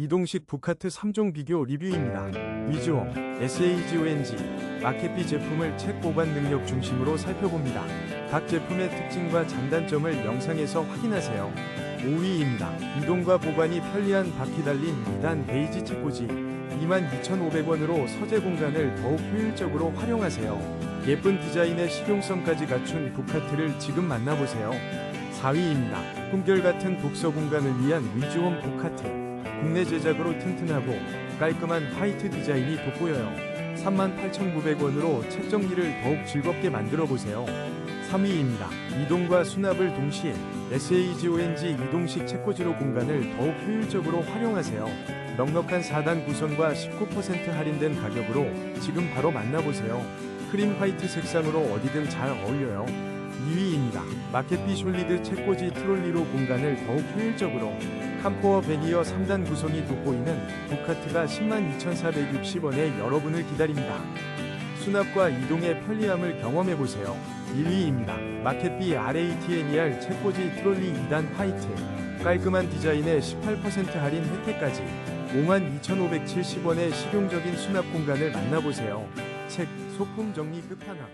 이동식 부카트 3종 비교 리뷰입니다. 위즈홈, SAGONG, 마켓비 제품을 책 보관 능력 중심으로 살펴봅니다. 각 제품의 특징과 장단점을 영상에서 확인하세요. 5위입니다. 이동과 보관이 편리한 바퀴 달린 2단 베이지 책꽂이 22,500원으로 서재 공간을 더욱 효율적으로 활용하세요. 예쁜 디자인의 실용성까지 갖춘 부카트를 지금 만나보세요. 4위입니다. 꿈결 같은 독서 공간을 위한 위즈홈 부카트. 국내 제작으로 튼튼하고 깔끔한 화이트 디자인이 돋보여요. 38,900원으로 책 정리를 더욱 즐겁게 만들어 보세요. 3위입니다. 이동과 수납을 동시에 SAGONG 이동식 책꽂이로 공간을 더욱 효율적으로 활용하세요. 넉넉한 4단 구성과 19% 할인된 가격으로 지금 바로 만나보세요. 크림 화이트 색상으로 어디든 잘 어울려요. 2위입니다. 마켓비 숄리드 책꽂이 트롤리로 공간을 더욱 효율적으로 캄포어 베니어 3단 구성이 돋보이는 부카트가 102,460원에 여러분을 기다립니다. 수납과 이동의 편리함을 경험해보세요. 1위입니다. 마켓비 RATNER 책꽂이 트롤리 2단 화이트 깔끔한 디자인에 18% 할인 혜택까지 52,570원의 실용적인 수납 공간을 만나보세요. 책, 소품 정리 끝판왕